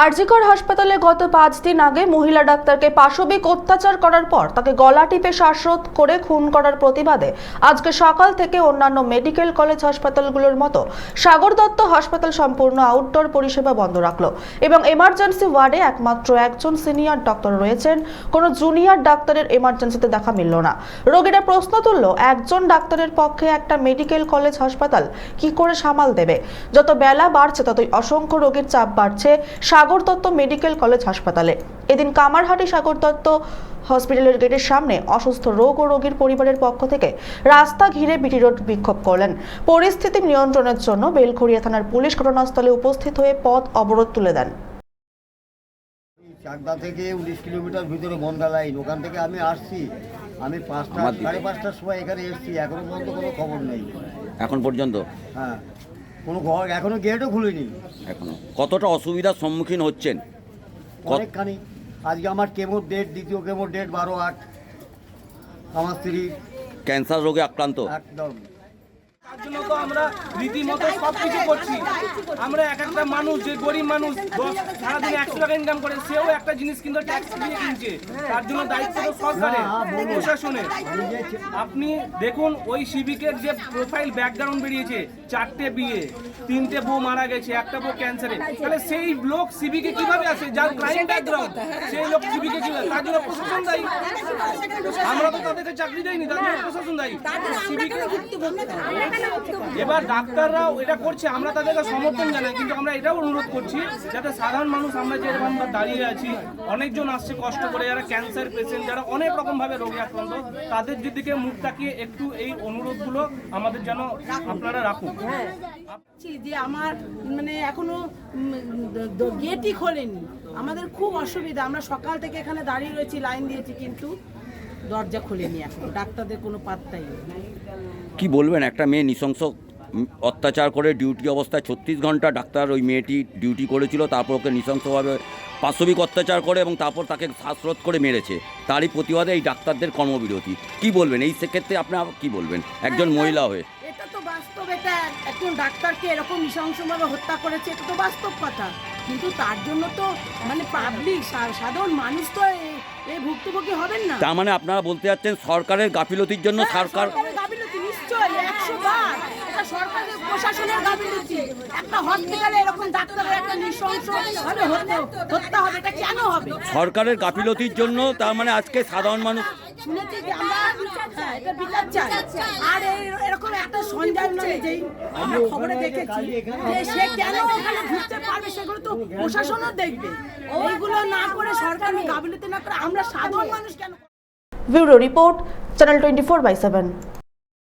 আরজিকর হাসপাতালে গত পাঁচ দিন আগে মহিলা ডাক্তারকে পাশবিক অত্যাচার করার পর তাকে গলা টিপে শ্বাসরোধ করে খুন করার প্রতিবাদে আজকে সকাল থেকে অন্যান্য মেডিকেল কলেজ হাসপাতালগুলোর মতো সাগর দত্ত হাসপাতাল সম্পূর্ণ আউটডোর পরিষেবা বন্ধ রাখল এবং এমার্জেন্সি ওয়ার্ডে একমাত্র একজন সিনিয়র ডক্টর রয়েছেন। কোনো জুনিয়র ডাক্তারের এমার্জেন্সিতে দেখা মিলল না। রোগীরা প্রশ্ন তুলল, একজন ডাক্তারের পক্ষে একটা মেডিকেল কলেজ হাসপাতাল কি করে সামাল দেবে? যত বেলা বাড়ছে ততই অসংখ্য রোগীর চাপ বাড়ছে। সাগর দত্ত মেডিকেল কলেজ হাসপাতালে। এদিন কামারহাটি সাগর দত্ত হসপিটালের গেটের সামনে অসুস্থ রোগ ও রোগীর পরিবারের পক্ষ থেকে রাস্তা ঘিরে বিটি রোড বিক্ষোভ করলেন। পরিস্থিতি নিয়ন্ত্রণের জন্য বেলখড়িয়া থানার পুলিশ ঘটনাস্থলে উপস্থিত হয়ে পথ অবরোধ তুলে দেন। চাকদা থেকে উনিশ কিলোমিটার ভিতরে বন্ধা লাইন ওখান থেকে আমি আসছি। আমি পাঁচটা সাড়ে পাঁচটার সময় এখানে এসছি এখনও পর্যন্ত কোনো খবর নেই। এখন পর্যন্ত? হ্যাঁ। কোনো ঘর এখনও গেটও খুলিনি। এখনও। কতটা অসুবিধার সম্মুখীন হচ্ছেন? অনেকখানি। আজকে আমার কেমো ডেট দ্বিতীয় কেমো ডেট বারো আট। আমার স্ত্রী ক্যান্সার রোগে আক্রান্ত? একদম। তার জন্য তো আমরা রীতিমতো সব কিছু করছি। আমরা এক একটা মানুষ যে গরিব মানুষ দশ সারাদিন একশো টাকা ইনকাম করে সেও একটা জিনিস কিন্তু ট্যাক্স দিয়ে কিনছে। তার জন্য দায়িত্ব তো সরকারের প্রশাসনের। আপনি দেখুন ওই সিভিকের যে প্রোফাইল ব্যাকগ্রাউন্ড বেরিয়েছে চারটে বিয়ে তিনটে বউ মারা গেছে একটা বউ ক্যান্সারে তাহলে সেই লোক সিভিকে কীভাবে আসে? যার ক্রাইম ব্যাকগ্রাউন্ড সেই লোক সিভিকে কীভাবে? তার জন্য প্রশাসন দায়ী। আমরা তো তাদেরকে চাকরি দেয়নি তার জন্য প্রশাসন দায়ী। সিভিকে এবার ডাক্তাররাও এটা করছে, আমরা তাদেরকে সমর্থন জানাই, কিন্তু আমরা এটাও অনুরোধ করছি যাতে সাধারণ মানুষ, আমরা যেরকম আমরা দাঁড়িয়ে আছি, অনেকজন আসছে কষ্ট করে, যারা ক্যান্সার পেশেন্ট যারা অনেক রকমভাবে রোগে আক্রান্ত, তাদের দিকে মুখ তাকিয়ে একটু এই অনুরোধগুলো আমাদের যেন আপনারা রাখুন। বলছি যে আমার মানে এখনও গেটই খোলেনি। আমাদের খুব অসুবিধা, আমরা সকাল থেকে এখানে দাঁড়িয়ে রয়েছি, লাইন দিয়েছি কিন্তু। দরজা খোলেনি এখন। ডাক্তারদের কোনো পাত্তাই নেই। কি বলবেন? একটা মেয়ে নৃশংস অত্যাচার করে ডিউটি অবস্থায় ছত্রিশ ঘণ্টা ডাক্তার ওই মেয়েটি ডিউটি করেছিল, তারপর ওকে নৃশংসভাবে পাশবিক অত্যাচার করে এবং তারপর তাকে শ্বাসরোধ করে মেরেছে। তারই প্রতিবাদে এই ডাক্তারদের কর্মবিরতি। কি বলবেন? এই সেক্ষেত্রে আপনার কি বলবেন? একজন মহিলা হয়ে। বাস্তব এটা একজন ডাক্তারকে এরকম নৃশংসভাবে হত্যা করেছে এটা তো বাস্তব কথা। কিন্তু তার জন্য তো মানে পাবলিক সাধারণ মানুষ তো এই ভুক্তভোগী হবেন না। তার মানে আপনারা বলতে যাচ্ছেন সরকারের গাফিলতির জন্য হ্যাঁ, সরকার একশো বার এটা সরকারের প্রশাসনের গাফিলতি একটা হসপিটালে এরকম ডাক্তারের একটা নৃশংস ভাবে হত্যা- হত্যা হবে এটা কেন হবে? সরকারের গাফিলতির জন্য তার মানে আজকে সাধারণ মানুষ শুনেছি যে আমরা হ্যাঁ, এটা বিচার চাই। আর এরকম একটা সঞ্জয় নামে যেই আমরা খবরে দেখেছি যে সে কেন ওখানে ঢুকতে পারবে সেগুলো তো প্রশাসনও দেখবে। এইগুলো না করে সরকার গাফিলতি না করে আমরা সাধারণ মানুষ কেন bureau report channel twenty four by seven.